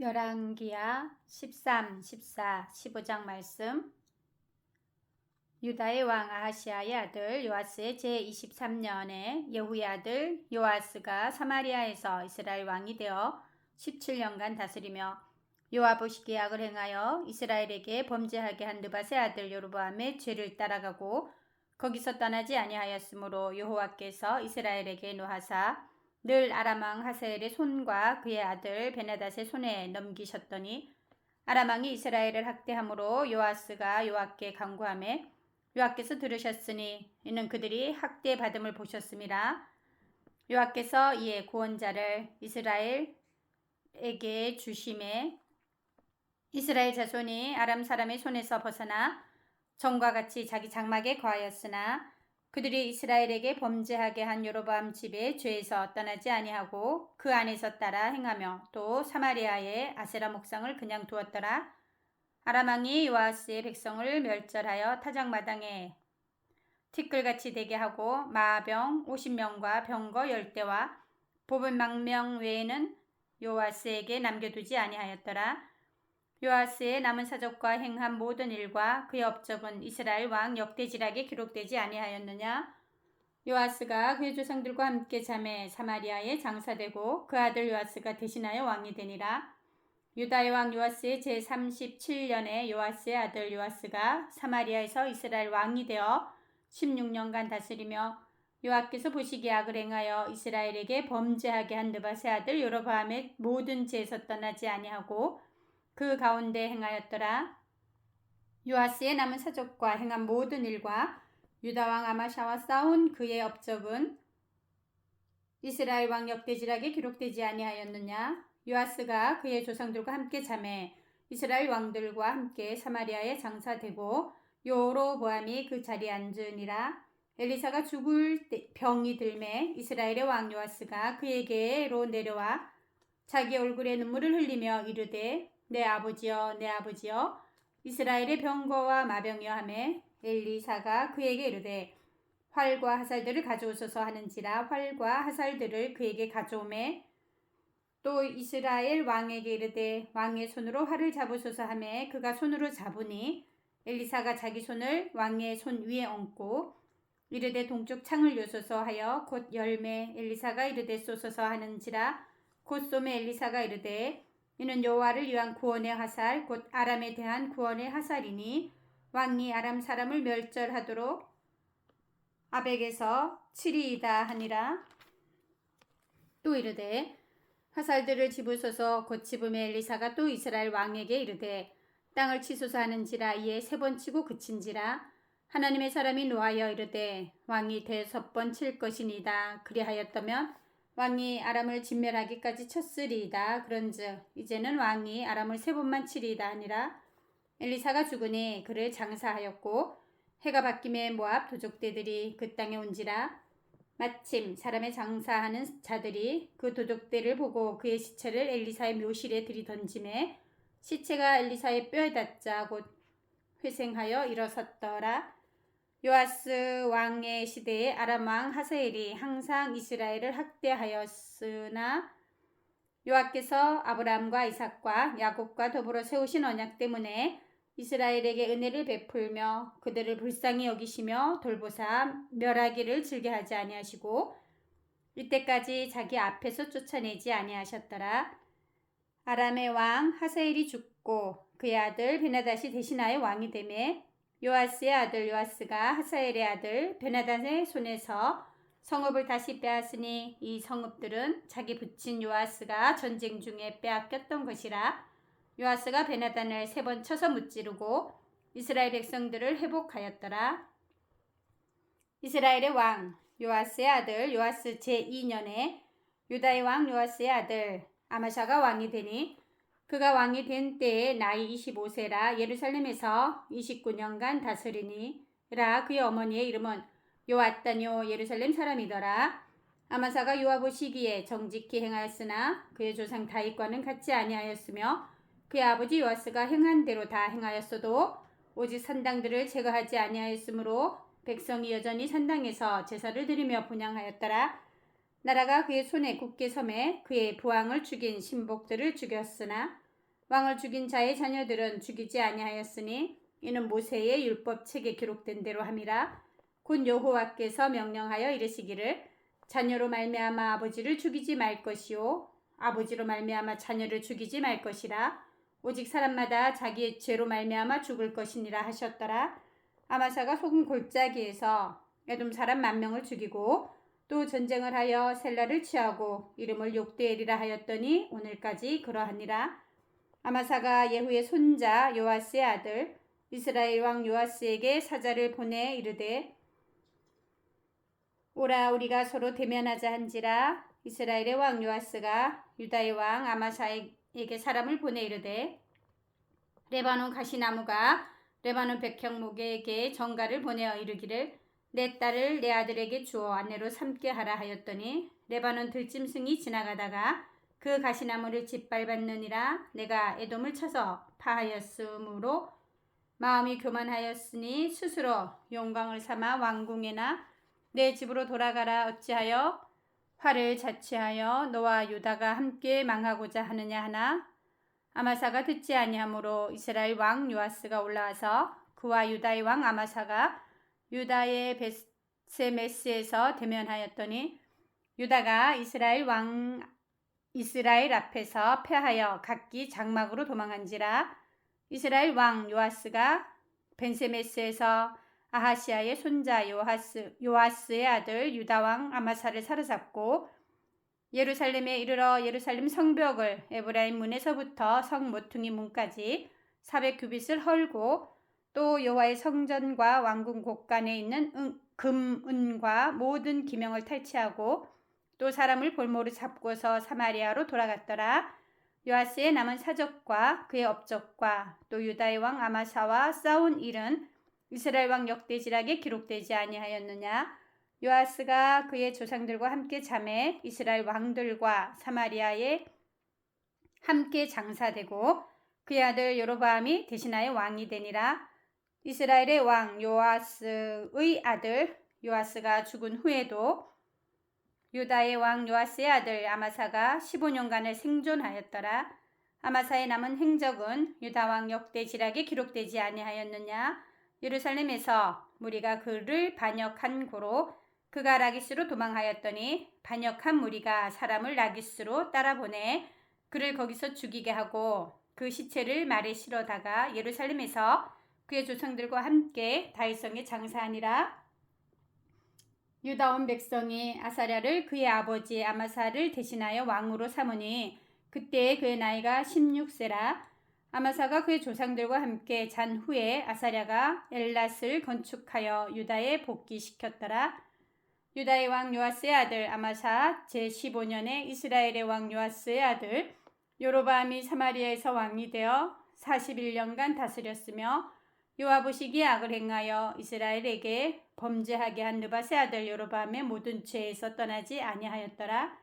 열왕기야 13, 14, 15장 말씀. 유다의 왕 아하시아의 아들 요아스의 제23년에 예후의 아들 요아스가 사마리아에서 이스라엘 왕이 되어 17년간 다스리며 요아보시 계약을 행하여 이스라엘에게 범죄하게 한 느밧의 아들 요르보암의 죄를 따라가고 거기서 떠나지 아니하였으므로 여호와께서 이스라엘에게 노하사 늘 아람왕 하사엘의 손과 그의 아들 베나닷의 손에 넘기셨더니 아람왕이 이스라엘을 학대함으로 요아스가 요아께 간구함에 요아께서 들으셨으니 이는 그들이 학대 받음을 보셨음이라. 요아께서 이에 구원자를 이스라엘에게 주심에 이스라엘 자손이 아람 사람의 손에서 벗어나 정과 같이 자기 장막에 거하였으나 그들이 이스라엘에게 범죄하게 한 여로보암 집의 죄에서 떠나지 아니하고 그 안에서 따라 행하며 또 사마리아의 아세라 목상을 그냥 두었더라. 아람왕이 요아스의 백성을 멸절하여 타작마당에 티끌같이 되게 하고 마병 50명과 병거 10대와 뽑은 망명 외에는 요아스에게 남겨두지 아니하였더라. 요아스의 남은 사적과 행한 모든 일과 그의 업적은 이스라엘 왕 역대지락에 기록되지 아니하였느냐? 요아스가 그의 조상들과 함께 잠에 사마리아에 장사되고 그 아들 요아스가 대신하여 왕이 되니라. 유다의 왕 요아스의 제37년에 요아스의 아들 요아스가 사마리아에서 이스라엘 왕이 되어 16년간 다스리며 요아께서 보시기에 악을 행하여 이스라엘에게 범죄하게 한 느밧의 아들 요로바암의 모든 죄에서 떠나지 아니하고 그 가운데 행하였더라. 요아스의 남은 사적과 행한 모든 일과 유다 왕 아마샤와 싸운 그의 업적은 이스라엘 왕 역대지락에 기록되지 아니하였느냐? 요아스가 그의 조상들과 함께 잠에 이스라엘 왕들과 함께 사마리아에 장사되고 요로보암이 그 자리에 앉으니라. 엘리사가 죽을 병이 들매 이스라엘의 왕 요아스가 그에게로 내려와 자기 얼굴에 눈물을 흘리며 이르되 내 아버지여 내 아버지여 이스라엘의 병거와 마병이여 하매 엘리사가 그에게 이르되 활과 하살들을 가져오소서 하는지라 활과 하살들을 그에게 가져오매 또 이스라엘 왕에게 이르되 왕의 손으로 활을 잡으소서 하매 그가 손으로 잡으니 엘리사가 자기 손을 왕의 손 위에 얹고 이르되 동쪽 창을 요소서 하여 곧 열매 엘리사가 이르되 쏘소서 하는지라 곧 쏘매 엘리사가 이르되 이는 여호와를 위한 구원의 화살 곧 아람에 대한 구원의 화살이니 왕이 아람 사람을 멸절하도록 아벡에서 치리이다 하니라. 또 이르되 화살들을 집으소서. 곧 집음에 엘리사가 또 이스라엘 왕에게 이르되 땅을 치소서 하는지라 이에 세 번 치고 그친지라. 하나님의 사람이 노하여 이르되 왕이 대섯 번 칠 것이니이다. 그리하였다면 왕이 아람을 진멸하기까지 쳤으리이다. 그런즉 이제는 왕이 아람을 세 번만 치리이다 하니라. 엘리사가 죽으니 그를 장사하였고 해가 바뀜에 모압 도적대들이 그 땅에 온지라 마침 사람의 장사하는 자들이 그 도적대를 보고 그의 시체를 엘리사의 묘실에 들이던짐에 시체가 엘리사의 뼈에 닿자 곧 회생하여 일어섰더라. 요아스 왕의 시대에 아람 왕 하사엘이 항상 이스라엘을 학대하였으나 요아께서 아브라함과 이삭과 야곱과 더불어 세우신 언약 때문에 이스라엘에게 은혜를 베풀며 그들을 불쌍히 여기시며 돌보사 멸하기를 즐겨 하지 아니하시고 이때까지 자기 앞에서 쫓아내지 아니하셨더라. 아람의 왕 하사엘이 죽고 그의 아들 베나다시 대신하여 왕이 되매 요아스의 아들 요아스가 하사엘의 아들 베나단의 손에서 성읍을 다시 빼앗으니 이 성읍들은 자기 붙인 요아스가 전쟁 중에 빼앗겼던 것이라 요아스가 베나단을 세 번 쳐서 무찌르고 이스라엘 백성들을 회복하였더라. 이스라엘의 왕 요아스의 아들 요아스 제2년에 유다의 왕 요아스의 아들 아마샤가 왕이 되니 그가 왕이 된 때에 나이 25세라 예루살렘에서 29년간 다스리니라 그의 어머니의 이름은 요아따뇨 예루살렘 사람이더라. 아마사가 요아보 시기에 정직히 행하였으나 그의 조상 다윗과는 같지 아니하였으며 그의 아버지 요아스가 행한 대로 다 행하였어도 오직 산당들을 제거하지 아니하였으므로 백성이 여전히 산당에서 제사를 드리며 분양하였더라. 나라가 그의 손에 굳게 섬에 그의 부왕을 죽인 신복들을 죽였으나 왕을 죽인 자의 자녀들은 죽이지 아니하였으니 이는 모세의 율법 책에 기록된 대로 함이라. 곧 여호와께서 명령하여 이르시기를 자녀로 말미암아 아버지를 죽이지 말 것이요. 아버지로 말미암아 자녀를 죽이지 말 것이라. 오직 사람마다 자기의 죄로 말미암아 죽을 것이니라 하셨더라. 아마사가 속은 골짜기에서 에돔 사람 만 명을 죽이고 또 전쟁을 하여 셀라를 취하고 이름을 욕대엘이라 하였더니 오늘까지 그러하니라 아마사가 예후의 손자 요아스의 아들 이스라엘 왕 요아스에게 사자를 보내 이르되 오라 우리가 서로 대면하자 한지라. 이스라엘의 왕 요아스가 유다의 왕 아마사에게 사람을 보내 이르되 레바논 가시나무가 레바논 백향목에게 정가를 보내어 이르기를 내 딸을 내 아들에게 주어 아내로 삼게 하라 하였더니 레바논 들짐승이 지나가다가 그 가시나무를 짓밟았느니라 내가 에돔을 쳐서 파하였으므로 마음이 교만하였으니 스스로 영광을 삼아 왕궁에나 내 집으로 돌아가라 어찌하여 화를 자취하여 너와 유다가 함께 망하고자 하느냐 하나? 아마사가 듣지 아니하므로 이스라엘 왕 요아스가 올라와서 그와 유다의 왕 아마사가 유다의 베세메스에서 대면하였더니 유다가 이스라엘 왕 이스라엘 앞에서 패하여 각기 장막으로 도망한지라. 이스라엘 왕 요아스가 벤세메스에서 아하시아의 손자 요하스, 요아스의 아들 유다 왕 아마사를 사로잡고 예루살렘에 이르러 예루살렘 성벽을 에브라임 문에서부터 성 모퉁이 문까지 400규빗을 헐고 또 여호와의 성전과 왕궁 곳간에 있는 은, 금, 은과 모든 기명을 탈취하고 또 사람을 볼모로 잡고서 사마리아로 돌아갔더라. 요아스의 남은 사적과 그의 업적과 또 유다의 왕 아마사와 싸운 일은 이스라엘 왕 역대지락에 기록되지 아니하였느냐? 요아스가 그의 조상들과 함께 잠에 이스라엘 왕들과 사마리아에 함께 장사되고 그의 아들 요로바암이 대신하여 왕이 되니라. 이스라엘의 왕 요아스의 아들 요아스가 죽은 후에도 유다의 왕 요아스의 아들 아마사가 15년간을 생존하였더라. 아마사의 남은 행적은 유다 왕 역대지락에 기록되지 아니하였느냐? 예루살렘에서 무리가 그를 반역한 고로 그가 라기스로 도망하였더니 반역한 무리가 사람을 라기스로 따라보내 그를 거기서 죽이게 하고 그 시체를 말에 실어다가 예루살렘에서 그의 조상들과 함께 다윗성에 장사하니라. 유다 온 백성이 아사랴를 그의 아버지 아마사를 대신하여 왕으로 삼으니 그때 그의 나이가 16세라 아마사가 그의 조상들과 함께 잔 후에 아사랴가 엘랏을 건축하여 유다에 복귀시켰더라. 유다의 왕 요아스의 아들 아마사 제15년에 이스라엘의 왕 요아스의 아들 요로바암이 사마리아에서 왕이 되어 41년간 다스렸으며 요아보시기 악을 행하여 이스라엘에게 범죄하게 한 느바세 아들 요로바암의 모든 죄에서 떠나지 아니하였더라.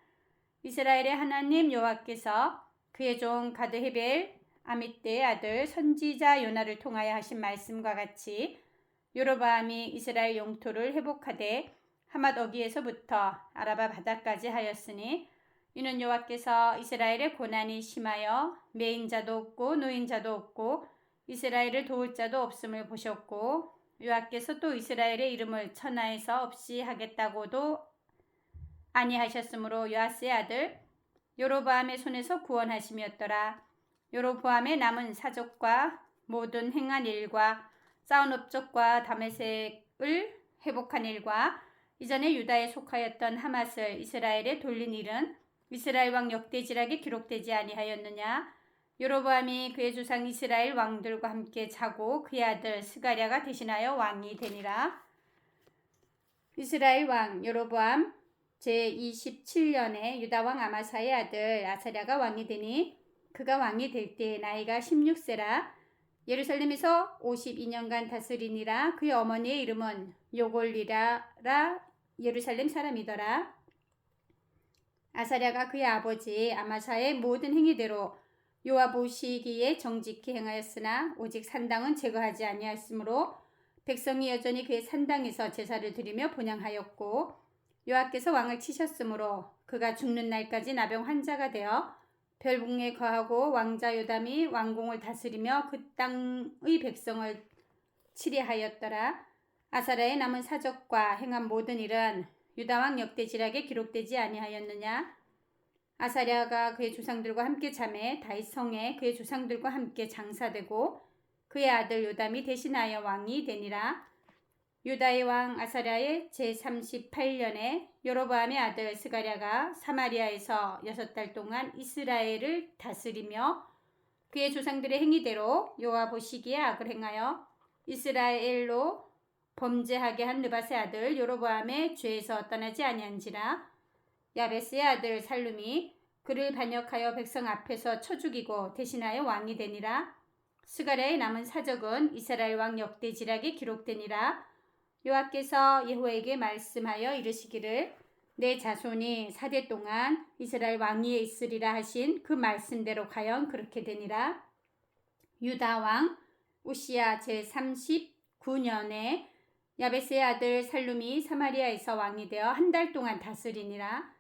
이스라엘의 하나님 여호와께서 그의 종 가드헤벨 아미떼의 아들 선지자 요나를 통하여 하신 말씀과 같이 요로바암이 이스라엘 영토를 회복하되 하맛 어기에서부터 아라바 바다까지 하였으니 이는 여호와께서 이스라엘의 고난이 심하여 매인자도 없고 노인자도 없고 이스라엘을 도울 자도 없음을 보셨고 여호와께서 또 이스라엘의 이름을 천하에서 없이 하겠다고도 아니하셨으므로 요아스의 아들 요로보암의 손에서 구원하심이었더라. 요로보암의 남은 사족과 모든 행한 일과 싸운 업적과 다메색을 회복한 일과 이전에 유다에 속하였던 하맛을 이스라엘에 돌린 일은 이스라엘 왕 역대지락에 기록되지 아니하였느냐? 요로보암이 그의 조상 이스라엘 왕들과 함께 자고 그의 아들 스가랴가 대신하여 왕이 되니라. 이스라엘 왕 요로보암 제27년에 유다 왕 아마사의 아들 아사랴가 왕이 되니 그가 왕이 될 때 나이가 16세라 예루살렘에서 52년간 다스리니라 그의 어머니의 이름은 요골리라라 예루살렘 사람이더라. 아사랴가 그의 아버지 아마사의 모든 행위대로 요압 보시기에 정직히 행하였으나 오직 산당은 제거하지 아니하였으므로 백성이 여전히 그의 산당에서 제사를 드리며 본향하였고 요압께서 왕을 치셨으므로 그가 죽는 날까지 나병 환자가 되어 별궁에 거하고 왕자 요담이 왕궁을 다스리며 그 땅의 백성을 치리하였더라. 아사랴의 남은 사적과 행한 모든 일은 유다왕 역대지락에 기록되지 아니하였느냐? 아사랴가 그의 조상들과 함께 잠에 다윗 성에 그의 조상들과 함께 장사되고 그의 아들 요담이 대신하여 왕이 되니라. 유다의 왕 아사랴의 제38년에 여로보암의 아들 스가랴가 사마리아에서 여섯 달 동안 이스라엘을 다스리며 그의 조상들의 행위대로 여호와 보시기에 악을 행하여 이스라엘로 범죄하게 한 느바의 아들 여로보암의 죄에서 떠나지 아니한지라 야베스의 아들 살룸이 그를 반역하여 백성 앞에서 쳐 죽이고 대신하여 왕이 되니라. 스가랴의 남은 사적은 이스라엘 왕 역대지락에 기록되니라. 여호와께서 예후에게 말씀하여 이르시기를 내 자손이 사대 동안 이스라엘 왕위에 있으리라 하신 그 말씀대로 과연 그렇게 되니라. 유다 왕 우시야 제 39년에 야베스의 아들 살룸이 사마리아에서 왕이 되어 한 달 동안 다스리니라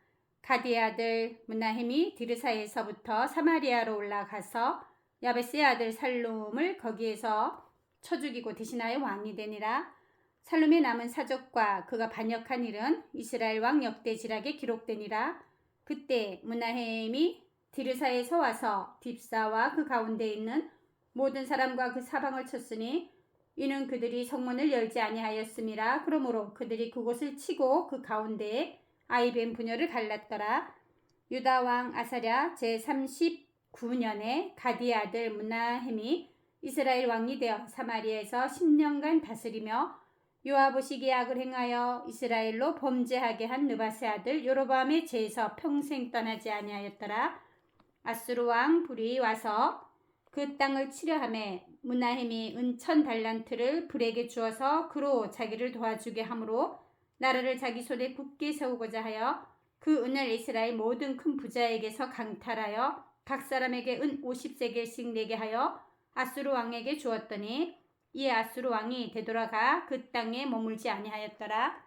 가디의 아들 문나햄이 디르사에서부터 사마리아로 올라가서 야베스의 아들 살룸을 거기에서 쳐 죽이고 대신하여 왕이 되니라 살룸의 남은 사적과 그가 반역한 일은 이스라엘 왕 역대지락에 기록되니라. 그때 문나헤임이 디르사에서 와서 딥사와 그 가운데 있는 모든 사람과 그 사방을 쳤으니 이는 그들이 성문을 열지 아니하였음이라. 그러므로 그들이 그곳을 치고 그 가운데에 아이벤 부녀를 갈랐더라. 유다 왕 아사랴 제 39년에 가디의 아들 문나햄이 이스라엘 왕이 되어 사마리아에서 10년간 다스리며 요아 보시기에 악을 행하여 이스라엘로 범죄하게 한 느바세 아들 요로밤의 죄에서 평생 떠나지 아니하였더라. 아수르 왕 불이 와서 그 땅을 치려함에 문나햄이 은천 달란트를 불에게 주어서 그로 자기를 도와주게 하므로 나라를 자기 손에 굳게 세우고자 하여 그 은을 이스라엘 모든 큰 부자에게서 강탈하여 각 사람에게 은 50세겔씩 내게 하여 아수르 왕에게 주었더니 이 아수르 왕이 되돌아가 그 땅에 머물지 아니하였더라.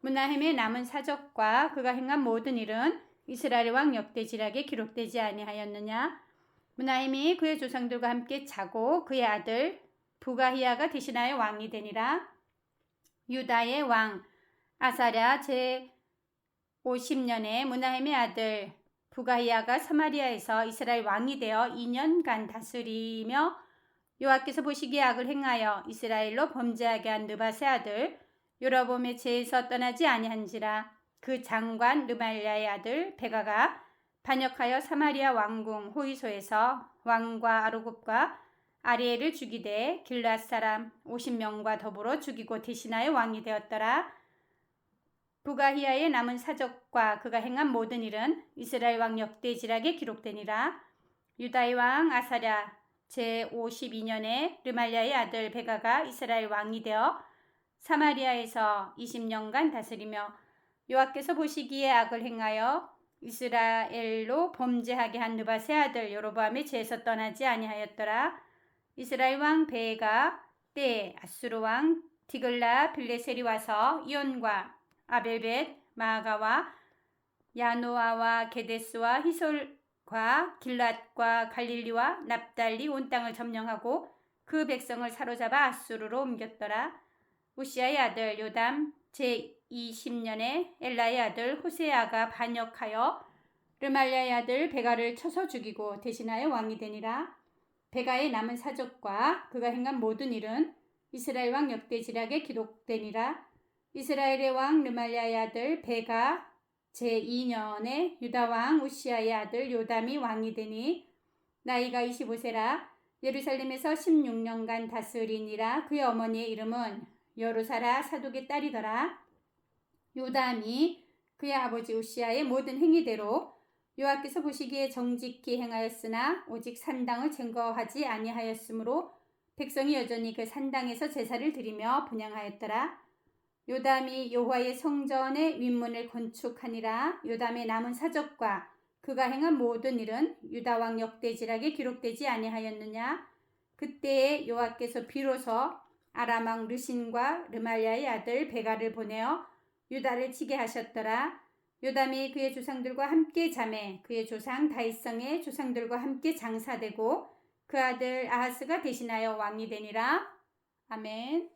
문나햄의 남은 사적과 그가 행한 모든 일은 이스라엘 왕 역대지락에 기록되지 아니하였느냐. 문나햄이 그의 조상들과 함께 자고 그의 아들 부가히야가 대신하여 왕이 되니라. 유다의 왕 아사랴 제 50년에 문나햄의 아들 부가히야가 사마리아에서 이스라엘 왕이 되어 2년간 다스리며 여호와께서 보시기에 악을 행하여 이스라엘로 범죄하게 한 느바세 아들 요라봄의 죄에서 떠나지 아니한지라 그 장관 느말랴의 아들 베가가 반역하여 사마리아 왕궁 호이소에서 왕과 아르곱과 아리엘을 죽이되 길앗 사람 50명과 더불어 죽이고 대신하여 왕이 되었더라. 부가히야의 남은 사적과 그가 행한 모든 일은 이스라엘 왕 역대지락에 기록되니라. 유다의 왕 아사랴 제52년에 르말리아의 아들 베가가 이스라엘 왕이 되어 사마리아에서 20년간 다스리며 여호와께서 보시기에 악을 행하여 이스라엘로 범죄하게 한 느바세 아들 여로보암의 죄에서 떠나지 아니하였더라. 이스라엘 왕 베가 때 아수르 왕 디글라 빌레셀이 와서 이온과 아벨벳 마가와 야노아와 게데스와 히솔 과 길랏과 갈릴리와 납달리 온 땅을 점령하고 그 백성을 사로잡아 아수르로 옮겼더라. 우시아의 아들 요담 제20년에 엘라의 아들 호세아가 반역하여 르말리아의 아들 베가를 쳐서 죽이고 대신하여 왕이 되니라. 베가의 남은 사적과 그가 행한 모든 일은 이스라엘 왕 역대지락에 기록되니라. 이스라엘의 왕 르말리아의 아들 베가 제2년에 유다왕 우시아의 아들 요담이 왕이 되니 나이가 25세라 예루살렘에서 16년간 다스리니라 그의 어머니의 이름은 여루사라 사독의 딸이더라. 요담이 그의 아버지 우시아의 모든 행위대로 요하께서 보시기에 정직히 행하였으나 오직 산당을 증거하지 아니하였으므로 백성이 여전히 그 산당에서 제사를 드리며 분양하였더라 요담이 여호와의 성전의 윗문을 건축하니라 요담의 남은 사적과 그가 행한 모든 일은 유다 왕 역대지락에 기록되지 아니하였느냐 그때에 여호와께서 비로소 아람 왕 르신과 르말리아의 아들 베가를 보내어 유다를 치게 하셨더라 요담이 그의 조상들과 함께 잠에 그의 조상 다윗성의 조상들과 함께 장사되고 그 아들 아하스가 대신하여 왕이 되니라. 아멘.